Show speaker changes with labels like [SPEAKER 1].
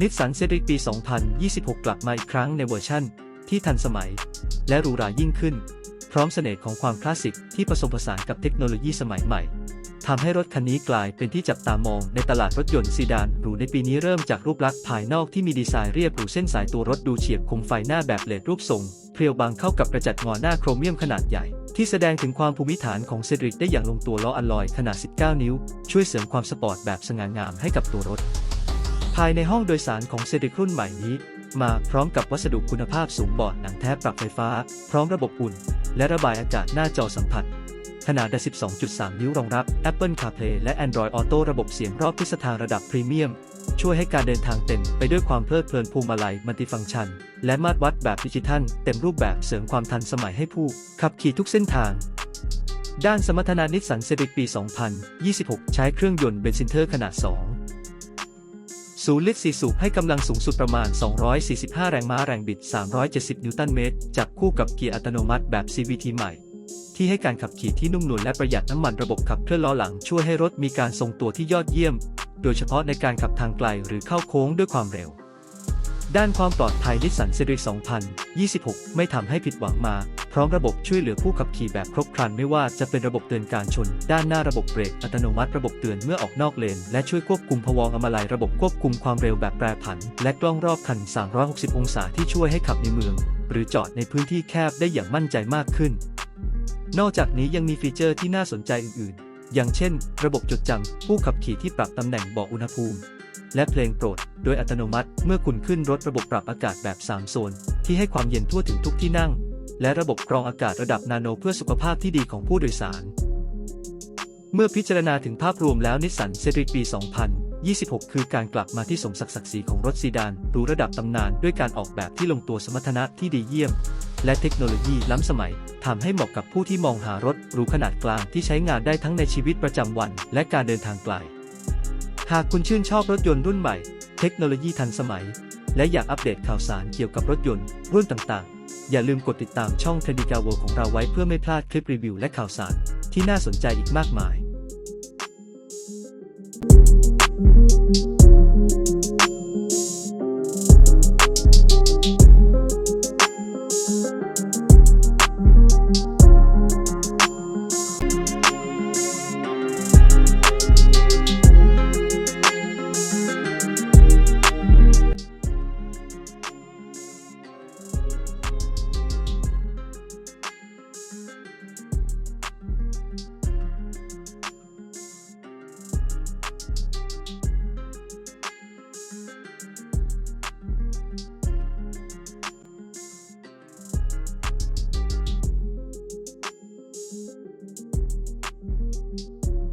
[SPEAKER 1] นิสสันเซริกปี 2026 กลับมาอีกครั้งในเวอร์ชั่น ที่ทันสมัย และหรูหรายิ่งขึ้น พร้อมเสน่ห์ของความคลาสสิกที่ผสมผสานกับเทคโนโลยีสมัยใหม่ทำให้รถคันนี้กลายเป็นที่จับตามองในตลาดรถยนต์ซีดานหรูในปีนี้เริ่มจากรูปลักษณ์ภายนอกที่มีดีไซน์เรียบหรูเส้นสายตัวรถดูเฉียบคมไฟหน้าแบบเลดรูปทรงเพรียวบางเข้ากับกระจัดงอหน้าโครเมียมขนาดใหญ่ ที่แสดงถึงความภูมิฐานของเซดริกได้อย่างลงตัวล้ออัลลอยขนาด 19 นิ้ว ช่วยเสริมความสปอร์ตแบบสง่างามให้กับตัวรถ ภายในห้องโดยสารของเซดิกรุ่นใหม่นี้ มาพร้อมกับวัสดุคุณภาพสูงบอร์ดหนังแท้ปรับไฟฟ้า พร้อมระบบอุ่น และระบายอากาศหน้าจอสัมผัส ขนาด 12.3 นิ้วรองรับ Apple CarPlay และ Android Auto ระบบเสียงรอบทิศทางระดับพรีเมียม ช่วยให้การเดินทางเต็มไปด้วยความเพลิดเพลินภูมิลัยมัลติฟังก์ชัน และมาตรวัดแบบดิจิทัล เต็มรูปแบบเสริมความทันสมัยให้ผู้ขับขี่ทุกเส้นทางด้านสมรรถนะนิสสันเซริกปี 2026 ใช้เครื่องยนต์เบนซินเทอร์ขนาด 2 ศูนย์ลิตร4สูบให้กำลังสูงสุดประมาณ 245 แรงม้าแรงบิด 370 นิวตันเมตร จับคู่กับเกียร์อัตโนมัติแบบ CVT ใหม่ ที่ให้การขับขี่ที่นุ่มนวลและประหยัดน้ำมันระบบขับเคลื่อนล้อหลังช่วยให้รถมีการทรงตัวที่ยอดเยี่ยม โดยเฉพาะในการขับทางไกลหรือเข้าโค้งด้วยความเร็ว ด้านความปลอดภัยนิสสันเซริก2026 ไม่ทำให้ผิดหวังมา ร้อมระบบช่วยเหลือผู้ขับขี่แบบครบครันไม่ว่าจะเป็นระบบเตือนการชน ด้านหน้าระบบเบรกอัตโนมัติระบบเตือนเมื่อออกนอกเลน และช่วยควบคุมพวงอมาลัยระบบควบคุมความเร็วแบบแปรผัน และกล้องรอบคัน 360 องศาที่ช่วยให้ขับในเมือง หรือจอดในพื้นที่แคบได้อย่างมั่นใจมากขึ้น นอกจากนี้ยังมีฟีเจอร์ที่น่าสนใจอื่นๆ อย่างเช่น ระบบจดจำผู้ขับขี่ที่ปรับตำแหน่งเบาะอุณหภูมิและเพลงโปรด โดยอัตโนมัติ เมื่อคุณขึ้นรถระบบปรับอากาศแบบ 3 โซน ที่ให้ความเย็นทั่วถึงทุกที่นั่ง และระบบกรองอากาศระดับนาโนเพื่อสุขภาพที่ดีของผู้โดยสาร เมื่อพิจารณาถึงภาพรวมแล้วนิสสันเซริกปี 2026 คือการกลับมาที่สมศักดิ์ศรีของรถซีดานรูระดับตำนานด้วยการออกแบบที่ลงตัวสมรรถนะที่ดีเยี่ยม และเทคโนโลยีล้ำสมัยทำให้เหมาะกับผู้ที่มองหารถหรูขนาดกลางที่ใช้งานได้ทั้งในชีวิตประจำวัน และการเดินทางไกล หากคุณชื่นชอบรถยนต์รุ่นใหม่ เทคโนโลยีทันสมัย และอยากอัปเดตข่าวสารเกี่ยวกับรถยนต์รุ่นต่างๆ อย่าลืมกดติดตามช่อง t ท d i c a w o ของเราไว้เพื่อไม่พลาดคลิปรีวิวและข่าวสารที่น่าสนใจอีกมากมาย